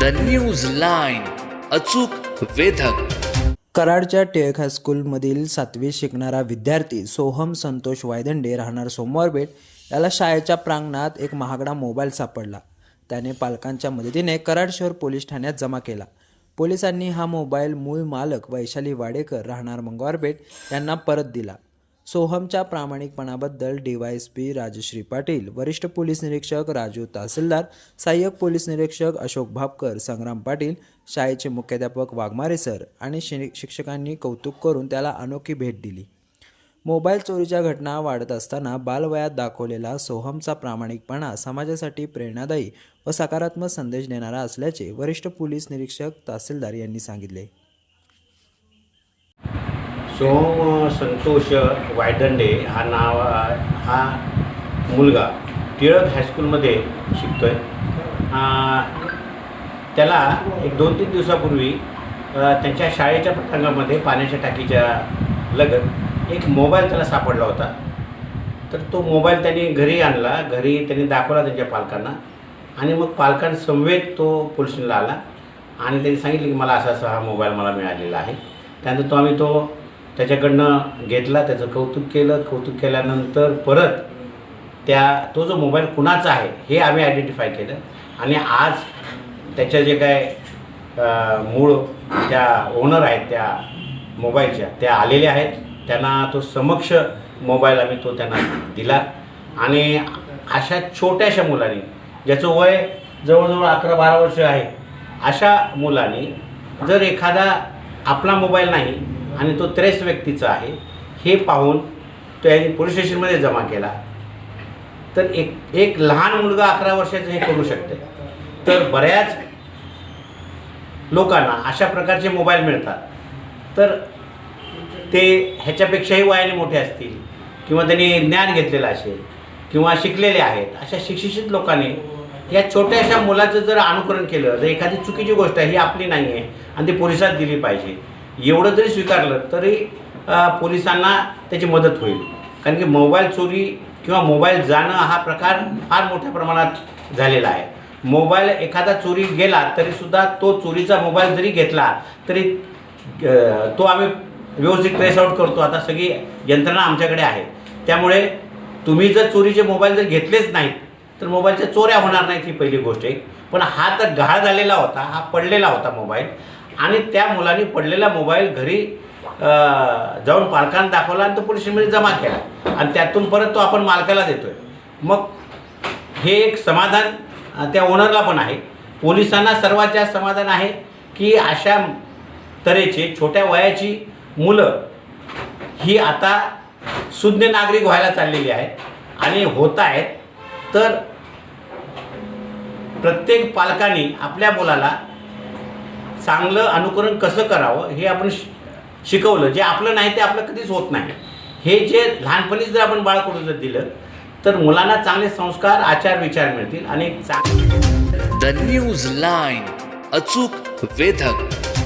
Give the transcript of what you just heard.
The news line अचूक वेधक. कराडच्या टिळक हायस्कूलमधील सातवी शिकणारा विद्यार्थी सोहम संतोष वायदंडे राहणार सोमवारपेठ याला शाळेच्या प्रांगणात एक महागडा मोबाईल सापडला. त्याने पालकांच्या मदतीने कराड शहर पोलीस ठाण्यात जमा केला. पोलिसांनी हा मोबाईल मूळ मालक वैशाली वाडेकर राहणार मंगळवारपेठ यांना परत दिला. सोहमच्या प्रामाणिकपणाबद्दल डीवायएसपी राजश्री पाटील वरिष्ठ पोलीस निरीक्षक राजू तहसीलदार सहाय्यक पोलीस निरीक्षक अशोक भापकर संग्राम पाटील शाळेचे मुख्याध्यापक वाघमारे सर आणि शिक्षकांनी कौतुक करून त्याला अनोखी भेट दिली. मोबाईल चोरीच्या घटना वाढत असताना बालवयात दाखवलेला सोहमचा प्रामाणिकपणा समाजासाठी प्रेरणादायी व सकारात्मक संदेश देणारा असल्याचे वरिष्ठ पोलीस निरीक्षक तहसीलदार यांनी सांगितले. सोम संतोष वायदंडे हा नाव हा मुलगा टिळक हायस्कूलमध्ये शिकतो आहे त्याला एक दोन तीन दिवसापूर्वी त्यांच्या शाळेच्या प्रसंगामध्ये पाण्याच्या टाकीच्या लगत एक मोबाईल त्याला सापडला होता. तर तो मोबाईल त्यांनी घरी आणला घरी त्यांनी दाखवला त्यांच्या पालकांना. आणि मग पालकांसमवेत तो पोलिसला आला आणि त्यांनी सांगितलं की मला असा असा हा मोबाईल मला मिळालेला आहे. त्यानंतर तो आम्ही तो त्याच्याकडनं घेतला त्याचं कौतुक केलं. कौतुक केल्यानंतर परत त्या तो जो मोबाईल कुणाचा आहे हे आम्ही आयडेंटिफाय केलं. आणि आज त्याच्या जे काय मूळ त्या ओनर आहेत त्या मोबाईलच्या त्या आलेल्या आहेत. त्यांना तो समक्ष मोबाईल आम्ही तो त्यांना दिला. आणि अशा छोट्याशा मुलांनी ज्याचं वय जवळजवळ अकरा बारा वर्ष आहे अशा मुलांनी जर एखादा आपला मोबाईल नाही आणि तो त्रेस व्यक्तीचा आहे. हे पाहून त्याने पोलीस स्टेशनमध्ये जमा केला. तर एक एक लहान मुलगा अकरा वर्षाचं हे करू शकते. तर बऱ्याच लोकांना अशा प्रकारचे मोबाईल मिळतात. तर ते ह्याच्यापेक्षाही वयाने मोठे असतील किंवा त्यांनी ज्ञान घेतलेलं असेल किंवा शिकलेले आहेत अशा शिक्षित लोकांनी या छोट्याशा मुलाचं जर अनुकरण केलं जर एखादी चुकीची गोष्ट आहे ही आपली नाही आहे आणि ती पोलिसात दिली पाहिजे एवढं जरी स्वीकारलं तरी पोलिसांना त्याची मदत होईल. कारण की मोबाईल चोरी किंवा मोबाईल जाणं हा प्रकार फार मोठ्या प्रमाणात झालेला आहे. मोबाईल एखादा चोरी गेला तरीसुद्धा तो चोरीचा मोबाईल जरी घेतला तरी तो आम्ही व्यवस्थित ट्रेस आऊट करतो. आता सगळी यंत्रणा आमच्याकडे आहे. त्यामुळे तुम्ही जर चोरीचे मोबाईल जर घेतलेच नाहीत तर मोबाईलच्या चोऱ्या होणार नाहीत ही पहिली गोष्ट आहे. पण हा तर गहाळ झालेला होता हा पडलेला होता मोबाईल. आणि त्या मुलाने पडलेला मोबाईल घरी जाऊन पालकांना दाखवला आणि तो पोलीस स्टेशनमध्ये जमा केला. आणि त्यातून परत तो आपण मालकाला देतोय. मग हे एक समाधान त्या ओनरला पण आहे. पोलिसांना सर्वात जास्त समाधान आहे की अशा तऱ्हेचे छोट्या वयाची मुलं ही आता सुज्ञ नागरिक व्हायला चाललेली आहेत आणि होत आहेत. तर प्रत्येक पालकांनी आपल्या मुलाला चांगलं अनुकरण कसं करावं हे आपण शिकवलं. जे आपलं नाही ते आपलं कधीच होत नाही. हे जे लहानपणीच जर आपण बाळकडून जर दिलं तर मुलांना चांगले संस्कार आचार विचार मिळतील आणि एक द न्यूज लाईन अचूक वेधक.